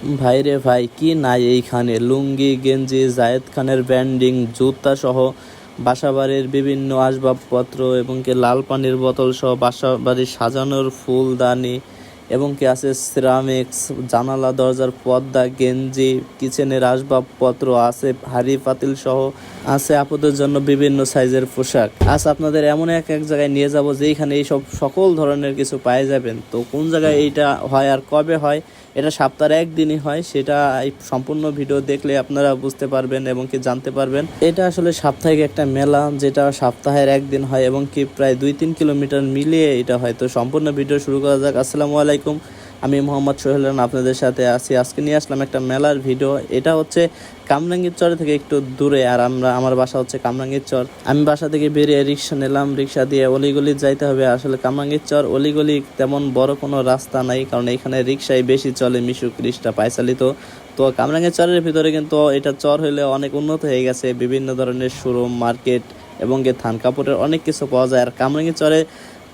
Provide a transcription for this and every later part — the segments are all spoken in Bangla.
ভাই রে ভাই, কি নাই এইখানে? লুঙ্গি, গেঞ্জি, জায়েদ খানের ব্যান্ডিং জুতা সহ বাসাবাড়ির বিভিন্ন আসবাবপত্র এবং কি লাল পানির বোতল সহ বাসাবাড়ি সাজানোর ফুলদানি এবং কি আছে সিরামিক্স, জানালা, দরজার পর্দা, গেঞ্জি, কিচেনের আসবাবপত্র আছে, হাড়ি পাতিল সহ আছে আপুদের জন্য বিভিন্ন সাইজের পোশাক। আজ আপনাদের এমন এক এক জায়গায় নিয়ে যাব যেখানে এইসব সকল ধরনের কিছু পাই যাবেন। তো কোন জায়গায় এইটা হয় আর কবে হয় এটা সপ্তাহে একদিনই হয়, সেটা এই সম্পূর্ণ ভিডিও দেখলে আপনারা বুঝতে পারবেন এবং কি জানতে পারবেন। এটা আসলে সাপ্তাহিক একটা মেলা, যেটা সপ্তাহের একদিন হয় এবং কি প্রায় দুই তিন কিলোমিটার মিলিয়ে এটা হয়। তো সম্পূর্ণ ভিডিও শুরু করা যাক। আসসালামু আলাইকুম। আমি মোহাম্মদ সোহেল রানা আপনাদের সাথে আছি। আজকে নিয়ে আসলাম একটা মেলার ভিডিও। এটা হচ্ছে কামরাঙ্গীর চর থেকে একটু দূরে, আর আমরা, আমার বাসা হচ্ছে কামরাঙ্গীর চর। আমি বাসা থেকে বেরিয়ে রিক্সা নিলাম, রিক্সা দিয়ে অলিগলি যাইতে হবে। আসলে কামরাঙ্গীর চর অলিগলি তেমন বড় কোনো রাস্তা নাই, কারণ এখানে রিক্সাই বেশি চলে, মিশুক, রিক্সা পায়চালিত। তো কামরাঙ্গীর চরের ভিতরে কিন্তু এটা চর হইলে অনেক উন্নত হয়ে গেছে। বিভিন্ন ধরনের শোরুম, মার্কেট এবং থান কাপড়ের অনেক কিছু পাওয়া যায়। আর কামরাঙ্গীর চরে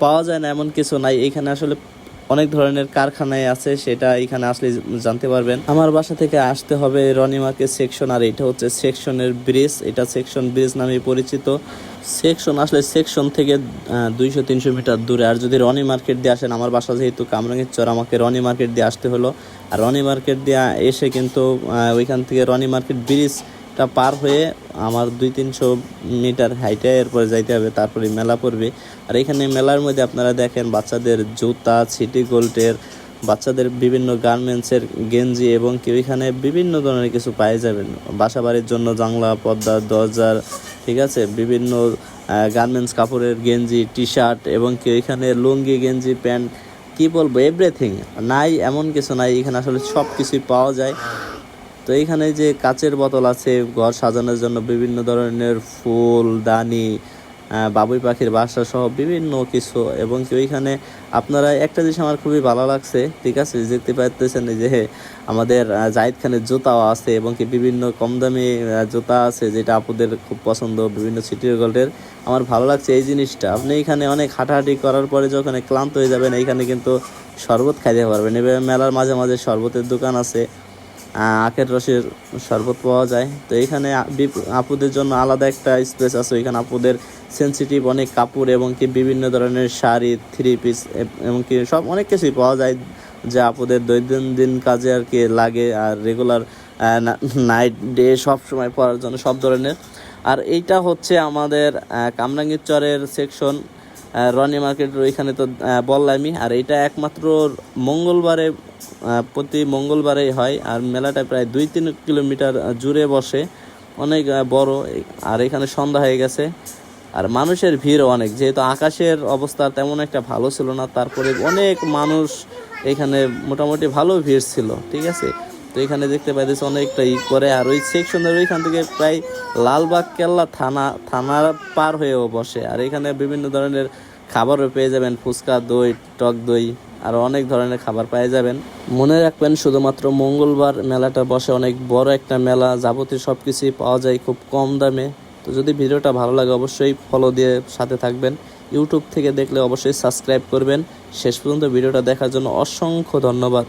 পাওয়া যায় না, এমন কিছু নাই। এখানে আসলে অনেক ধরনের কারখানায় আছে, সেটা এখানে আসলে জানতে পারবেন। আমার বাসা থেকে আসতে হবে রনি মার্কেট সেকশন আর এটা হচ্ছে সেকশনের ব্রিজ এটা সেকশন ব্রিজ নামে পরিচিত। সেকশন আসলে সেকশন থেকে দুইশো, তিনশো মিটার দূরে। আর যদি রনি মার্কেট দিয়ে আসেন, আমার বাসা যেহেতু কামরাঙ্গীর চর, আমাকে রনি মার্কেট দিয়ে আসতে হলো। আর রনি মার্কেট দিয়ে এসে কিন্তু ওইখান থেকে রনি মার্কেট ব্রিজটা পার হয়ে আমার দুই তিনশো মিটার হাইটে এরপর যাইতে হবে, তারপরে মেলা পড়বে। আর এখানে মেলার মধ্যে আপনারা দেখেন বাচ্চাদের জুতা, সিটি গোল্ডের, বাচ্চাদের বিভিন্ন গার্মেন্টসের গেঞ্জি এবং কেউ এখানে বিভিন্ন ধরনের কিছু পাই যাবেন। বাসা বাড়ির জন্য জানলা, পর্দা দরজার ঠিক আছে? বিভিন্ন গার্মেন্টস কাপড়ের গেঞ্জি টি শার্ট এবং কেউ এখানে লুঙ্গি, গেঞ্জি, প্যান্ট, কি বলব? এভরিথিং। নাই এমন কিছু নাই, এখানে আসলে সব কিছুই পাওয়া যায়। তো এইখানে যে কাচের বোতল আছে, ঘর সাজানোর জন্য বিভিন্ন ধরনের ফুল, দানি বাবুই পাখির বাসা সহ বিভিন্ন কিছু। এবং কি ওইখানে আপনারা একটা জিনিস আমার খুবই ভালো লাগছে, ঠিক আছে? দেখতে এই যে আমাদের জাহিদ খানের জুতাও আছে এবং কি বিভিন্ন কম দামি জুতা আছে যেটা আপুদের খুব পছন্দ, বিভিন্ন সিটির গোল্ডের। আমার ভালো লাগছে এই জিনিসটা। আপনি এখানে অনেক হাঁটাহাঁটি করার পরে যখন ক্লান্ত হয়ে যাবেন, এইখানে কিন্তু শরবত খাইতে পারবেন। এবার মেলার মাঝে মাঝে শরবতের দোকান আছে। আখের রসের শরবত পাওয়া যায়। তো এখানে আপুদের জন্য আলাদা একটা স্পেস আছে। এখানে আপুদের সেন্সিটিভ অনেক কাপড় এবং কি বিভিন্ন ধরনের শাড়ি থ্রি পিস এবং কি সব অনেক কিছুই পাওয়া যায় যা আপুদের দৈনন্দিন কাজে আর কি লাগে। আর রেগুলার নাইট ডে সব সময় পরার জন্য সব ধরনের। আর এইটা হচ্ছে আমাদের কামরাঙ্গীর চরের সেকশন রনি মার্কেটের ওইখানে তো বললামই আর এটা একমাত্র মঙ্গলবারে প্রতি মঙ্গলবারেই হয়। আর মেলাটা প্রায় দুই তিন কিলোমিটার জুড়ে বসে। অনেক বড়। আর এখানে সন্ধ্যা হয়ে গেছে। আর মানুষের ভিড় অনেক। যেহেতু আকাশের অবস্থা তেমন একটা ভালো ছিল না, তারপরে অনেক মানুষ এখানে মোটামুটি ভালো ভিড় ছিল। ঠিক আছে? তো এখানে দেখতে পাইতেছে অনেকটা ই করে আর ওই সেকশনের ওইখান থেকে প্রায় লালবাগ কেল্লা থানা, থানার পার হয়েও বসে। আর এখানে বিভিন্ন ধরনের খাবারও পেয়ে যাবেন। ফুচকা, দই, টক দই, আর অনেক ধরনের খাবার পেয়ে যাবেন। মনে রাখবেন, শুধুমাত্র মঙ্গলবার মেলাটা বসে অনেক বড় একটা মেলা। যাবতীয় সব কিছুই পাওয়া যায় খুব কম দামে। তো যদি ভিডিওটা ভালো লাগে, অবশ্যই ফলো দিয়ে সাথে থাকবেন। ইউটিউব থেকে দেখলে অবশ্যই সাবস্ক্রাইব করবেন। শেষ পর্যন্ত ভিডিওটা দেখার জন্য অসংখ্য ধন্যবাদ।